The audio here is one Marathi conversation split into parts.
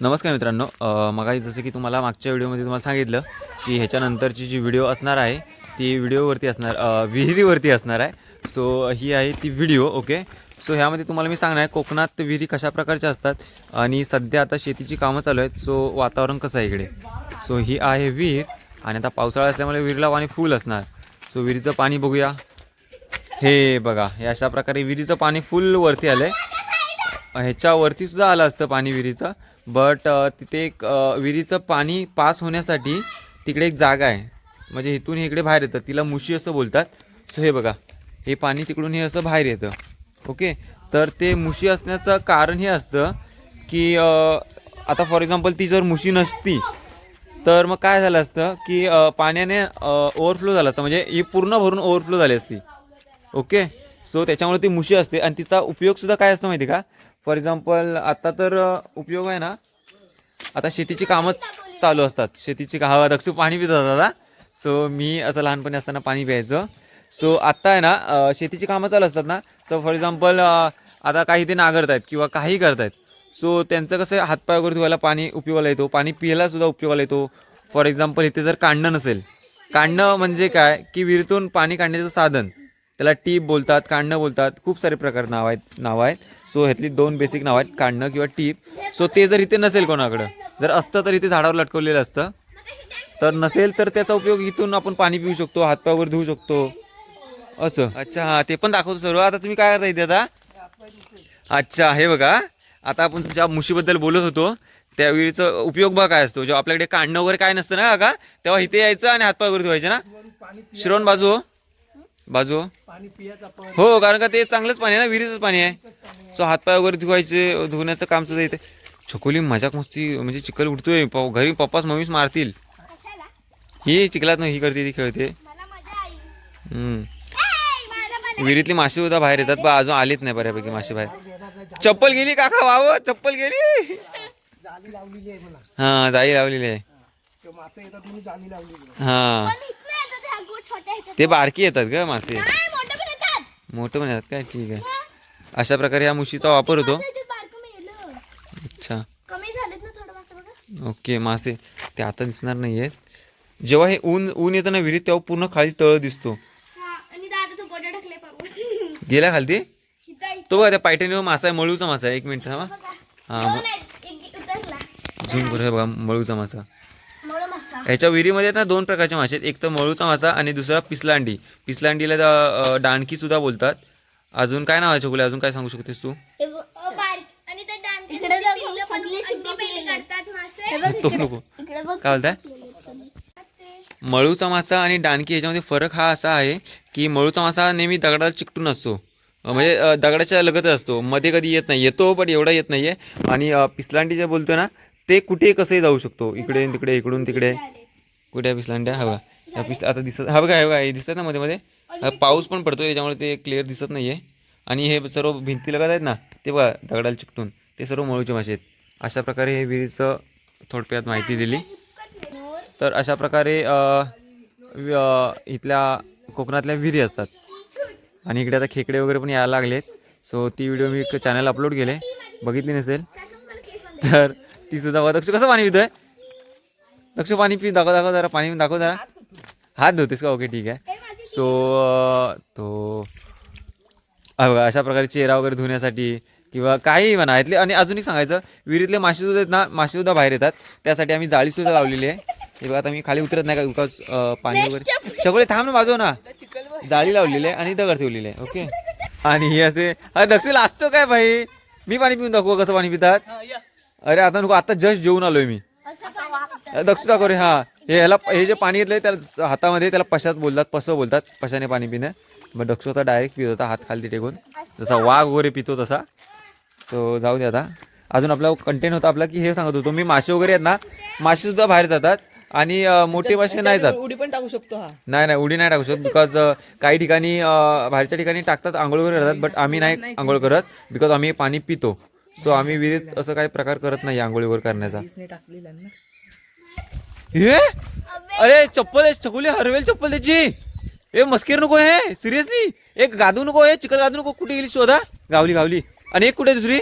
नमस्कार मित्रांनो मगाही जसं की तुम्हाला मागच्या व्हिडिओमध्ये तुम्हाला सांगितलं की ह्याच्यानंतरची जी व्हिडिओ असणार आहे ती व्हिडिओवरती असणार विहिरीवरती असणार आहे. सो ही आहे ती व्हिडिओ ओके? सो ह्यामध्ये तुम्हाला मी सांगणार आहे कोकणात विहिरी कशा प्रकारच्या असतात आणि सध्या आता शेतीची कामं चालू आहेत. सो वातावरण कसं आहे इकडे? सो ही आहे विहीर आणि आता पावसाळा असल्यामुळे विहिरीला पाणी फुल असणार. सो विहिरीचं पाणी बघूया. हे बघा हे अशा प्रकारे विहिरीचं पाणी फुल वरती आलं आहे ह्याच्यावरती सुद्धा आलं असतं पाणी विहिरीचं. बट तिथे एक विहिरीचं पाणी पास होण्यासाठी तिकडे एक जागा आहे. म्हणजे इथून हे इकडे बाहेर येतं. तिला मुशी असं बोलतात. सो हे बघा. हे पाणी तिकडून हे असं बाहेर येतं. ओके तर ते मुशी असण्याचं कारण हे असतं की आता फॉर एक्झाम्पल ती जर मुशी नसती तर मग काय झालं असतं की पाण्याने ओव्हरफ्लो झालं असतं. म्हणजे ही पूर्ण भरून ओव्हरफ्लो झाली असती. ओके सो त्याच्यामुळे ती मुशी असते. आणि तिचा उपयोगसुद्धा काय असतं माहिती का? फॉर एक्झाम्पल आता तर उपयोग आहे ना. आता शेतीची कामच चालू असतात. शेतीची का रक्षू पाणी पित दादा. सो मी असं लहानपणी असताना पाणी प्यायचं. सो आत्ता आहे ना शेतीची कामं चालू असतात ना. सो फॉर एक्झाम्पल आता काही ते नांगरतायत किंवा काही करतायत. सो त्यांचं कसं हातपाय वगैरे धुवायला पाणी उपयोगाला येतो. पाणी पियाला सुद्धा उपयोगाला येतो. फॉर एक्झाम्पल इथे जर काढणं नसेल. काढणं म्हणजे काय? की विहिरीतून पाणी काढण्याचं साधन. त्याला टीप बोलतात काढणं बोलतात खूप सारे प्रकार नाव आहेत नावं आहेत. सो ह्यातली दोन बेसिक नाव आहेत काढणं किंवा टीप सो ते जर इथे नसेल कोणाकडं जर असतं तर इथे झाडावर लटकवलेलं असतं. तर नसेल तर त्याचा उपयोग इथून आपण पाणी पिऊ शकतो हातपावर धुवू शकतो. असं. अच्छा हां ते पण दाखवतो सर्व. आता तुम्ही काय करता इथे आता? अच्छा हे बघा. आता आपण ज्या मुशीबद्दल बोलत होतो त्या विहिरीचा उपयोग बघा काय असतो. जेव्हा आपल्याकडे काढणं वगैरे काय नसतं ना का तेव्हा इथे यायचं आणि हातपाय वगैरे धुवायचे ना? श्रवण बाजू हो. बाजू? हो. हो कारण का ते चांगलंच पाणी आहे ना विहिरीचंच पाणी आहे. सो हातपाय वगैरे धुवायचे धुण्याचं काम सुद्धा इथे छकोली मजाक मस्ती म्हणजे चिखल उडतोय. प- घरी पप्पाच मम्मीच मारतील. ही चिखलात ही करते ती खेळते. हम्म. विहिरीतली माशी सुद्धा बाहेर येतात. पण अजून आलीच नाही बऱ्यापैकी माशी बाहेर. चप्पल गेली काका वाव चप्पल गेली. हा जाई लावलेली आहे. ते मासे येतात म्हणून जाळी लावलेली आहे. हा. ते बारकी येतात ग मासे. मोठे पण येतात. काय? ठीक आहे. अशा प्रकारे या मुशीचा वापर होतो. अच्छा. ओके मासे. ते आता दिसणार नाही आहेत जेव्हा हे ऊन ऊन येतं ना विहिरीत तेव्हा पूर्ण खाली तळ दिसतो. हा गेल्या खालती? तो बघा त्या पायट्याने मासा आहे मळूचा मासा आहे. एक मिनिट थांबा. हा दोन आहेत एक उतरला. झूम करू हे बघा मळूचा मासा मळ मासा. ह्याच्या विहिरीमध्ये ना दोन प्रकारचे मासे आहेत. एक तर मळूचा मासा आणि दुसरा पिसलांडी. पिसलांडीला डाणकी सुद्धा बोलतात. अजून काय नाव आहे अजून काय सांगू शकतेस तू? बारीक. आणि ते नको. इकडे बघ. काय बोलताय? मळूचा मासा आणि डाणकी याच्यामध्ये फरक हा असा आहे की मळूचा मासा नेहमी दगडाला चिकटून असतो. म्हणजे दगडाच्या लगतच असतो. मध्ये कधी येत नाही येतो पण एवढा येत नाही आहे आणि पिसलांडी जे बोलतो ना ते कुठे कसंही जाऊ शकतो? इकडे तिकडे इकडून तिकडे. कुठे पिसलांड्या हवा या पिस आता दिसत हा बघा हे बघा हे दिसतात ना मध्ये मध्ये? पाऊस पण पडतो त्याच्यामुळे ते क्लिअर दिसत नाही आहे आणि हे सर्व भिंती लगत आहेत ना ते बघा दगडाला चिकटून. ते सर्व मळूचे मासे आहेत. अशा प्रकारे हे विहिरीचं थोडक्यात माहिती दिली. तर अशा प्रकारे इथल्या कोकणातल्या विहिरी असतात. आणि इकडे आता खेकडे वगैरे पण यायला लागलेत. सो ती व्हिडिओ मी चॅनल अपलोड केले. बघितली नसेल? तर ती सुद्धा बघा. दक्ष कसं पाणी पितोय? दक्ष पाणी पी दाखव दाखव जरा पाणी दाखव जरा. हात धुतेस का? ओके ठीक आहे. सो तो बघा अशा प्रकारे चेहरा वगैरे धुण्यासाठी किंवा काही म्हणा इथले आणि अजून एक सांगायचं. विहिरीतले मासे सुद्धा ना मासे सुद्धा बाहेर येतात. त्यासाठी आम्ही जाळी सुद्धा लावलेली आहे. हे बघा आता मी खाली उतरत नाही का बिकॉज पाणी वगैरे सगळे थांब ना बाजू ना. जाळी लावलेली आहे आणि दगड ठेवलेले आहे ओके आणि हे असे अरे दक्षिण असतो काय भाई? मी पाणी पिऊन दाखवू कसं पाणी पितात? अरे आता नको आता जस्ट जेवून आलोय मी. दक्ष दाखव रे हा हे ह्याला हे जे पाणी घेतलंय त्याला हातामध्ये त्याला पशात बोलतात पसं बोलतात पशाने पाणी पिणं. मग दक्ष होता डायरेक्ट पित होता हात खाली टेकून. जसा वाघ वगैरे पितो तसा. सो जाऊ दे आता. अजून आपला कंटेंट होता आपला की हे सांगत होतो. मी मासे वगैरे आहेत ना मासे सुद्धा बाहेर जातात आणि मोठे मासे नाही जात. उडी पण टाकू शकतो हा. नाही नाही उडी नाही टाकू शकत बिकॉज काही ठिकाणी बाहेरच्या ठिकाणी टाकतात आंघोळ वगैरे करतात बट आम्ही नाही आंघोळ करत. बिकॉज आम्ही पाणी पितो. सो आम्ही विहिरीत असं काही प्रकार करत नाही आंघोळी वगैरे करण्याचा. इसने टाकलेला ना. हे? अरे चप्पल आहे चकुली हरवेल चप्पल त्याची. ए मस्केर नको हे सिरियसली. एक गादू नको हे चिकन गादू नको कुठे गेली शोधा. गावली गावली. आणि एक कुठे दुसरी.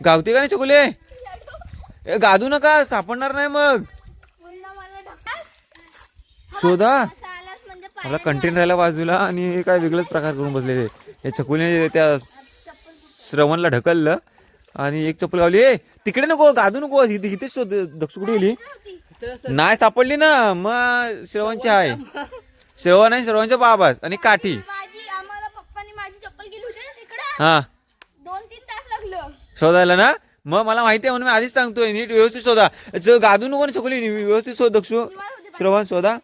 गावते का नाही चकुले? ए गादू नका सापडणार नाही मग. शोधा. म्हणजे मला कंटेन राहिला बाजूला आणि काय वेगळंच प्रकार करून बसले ते. हे चकुलीने त्या श्रवणला ढकललं आणि एक चप्पल गावली. ए तिकडे नको गादू नको. इथे इथेच शोध दक्ष कुठे गेली? नाही सापडली ना. मग श्रवणची आहे श्रवण आहे श्रवणच्या बाबास. आणि काठी. हा. दोन तीन तास लागलं. शोधायला ना? मग मला माहिती आहे म्हणून मी आधीच सांगतोय. नीट व्यवस्थित शोधा. गादू नको ना चकुली व्यवस्थित शोध दक्षू. श्रवण शोधा.